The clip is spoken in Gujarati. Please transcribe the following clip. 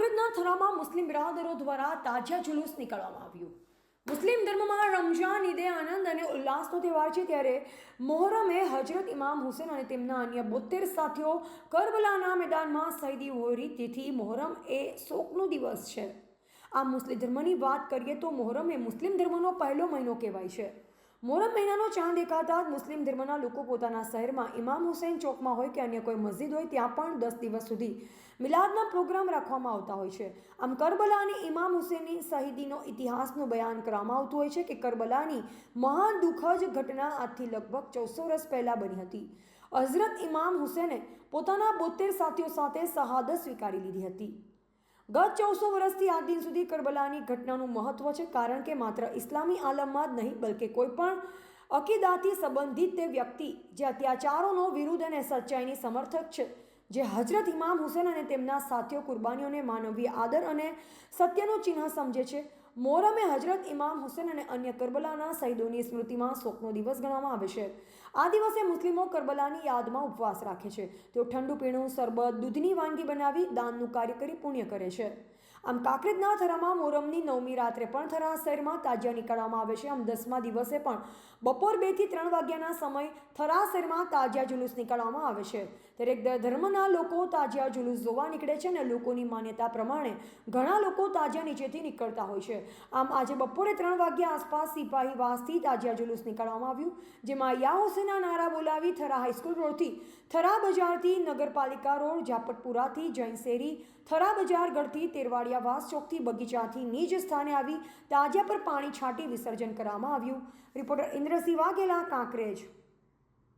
કાંકરેજના થરામાં મુસ્લિમ બિરાદરો દ્વારા તાજિયા જુલુસ નીકળવામાં આવ્યું. મુસ્લિમ ધર્મમાં રમઝાન, ઈદે આનંદ અને ઉલ્લાસનો તહેવાર છે ત્યારે મોહરમ હજરત ઇમામ હુસેન અને તેમના અન્ય બોતેર સાથીઓ કરબલાના મેદાનમાં શહીદી હોરી તેથી મોહરમ એ શોકનો દિવસ છે. આ મુસ્લિમ ધર્મની વાત કરીએ તો મોહરમ એ મુસ્લિમ ધર્મનો પહેલો મહિનો કહેવાય છે. મોહરમ મહિનાનો ચાંદ દેખાતા મુસ્લિમ ધર્મના લોકો પોતાના શહેરમાં ઇમામ હુસૈન ચોકમાં હોય કે અન્ય કોઈ મસ્જિદ હોય, ત્યાં પણ દસ દિવસ સુધી મિલાદના પ્રોગ્રામ રાખવામાં આવતા હોય છે. આમ કરબલાની ઇમામ હુસેનની શહીદીનો ઇતિહાસનું બયાન કરવામાં આવતું હોય છે કે કરબલાની મહાન દુઃખદ ઘટના આજથી લગભગ ચૌદસો વર્ષ પહેલાં બની હતી. હઝરત ઇમામ હુસેને પોતાના બોતેર સાથીઓ સાથે શહાદત સ્વીકારી લીધી હતી. ગત ચૌદસો વર્ષથી આજ દિન સુધી કરબલાની ઘટનાનું મહત્વ છે, કારણ કે માત્ર ઇસ્લામી આલમમાં જ નહીં, બલકે કોઈ પણ અકીદાથી સંબંધિત તે વ્યક્તિ જે અત્યાચારોનો વિરુદ્ધ અને સચ્ચાઈની સમર્થક છે, જે હજરત ઇમામ હુસેન અને તેમના સાથીઓ કુરબાનીઓને માનવીય આદર અને સત્યનું ચિહ્ન સમજે છે મોહરમે હજરત ઇમામ હુસેન અને અન્ય કરબલાના શહીદોની સ્મૃતિમાં શોકનો દિવસ ગણવામાં આવે છે. આ દિવસે મુસ્લિમો કરબલાની યાદમાં ઉપવાસ રાખે છે. તેઓ ઠંડુ પીણું, શરબત, દૂધની વાનગી બનાવી દાનનું કાર્ય કરી પુણ્ય કરે છે. આમ કાંકરેજના થરામાં મોહરમની નવમી રાત્રે પણ થરા શહેરમાં તાજિયા નીકળવામાં આવે છે. આમ દસમા દિવસે પણ બપોર બેથી ત્રણ વાગ્યાના સમય થરા શહેરમાં તાજિયા જુલુસ નીકળવામાં આવે છે. દરેક ધર્મના લોકો તાજિયા જુલુસ જોવા નીકળે છે અને લોકોની માન્યતા પ્રમાણે ઘણા લોકો તાજિયા નીચેથી નીકળતા હોય છે. આમ આજે બપોરે ત્રણ વાગ્યા આસપાસ સિપાહી વાસથી તાજિયા જુલુસ નીકળવામાં આવ્યું, જેમાં યા હુસેના નારા બોલાવી થરા હાઈસ્કૂલ રોડથી, થરા બજારથી નગરપાલિકા રોડ, જાપટપુરાથી જૈન શેરી થરા બજાર ગઢથી તેરવાડિયા વાસ ચોકથી બગીચાથી નીજ સ્થાને આવી તાજિયા પર પાણી છાંટી વિસર્જન કરવામાં આવ્યું. રિપોર્ટર ઇન્દ્રસિંહ વાઘેલા, કાંકરેજ.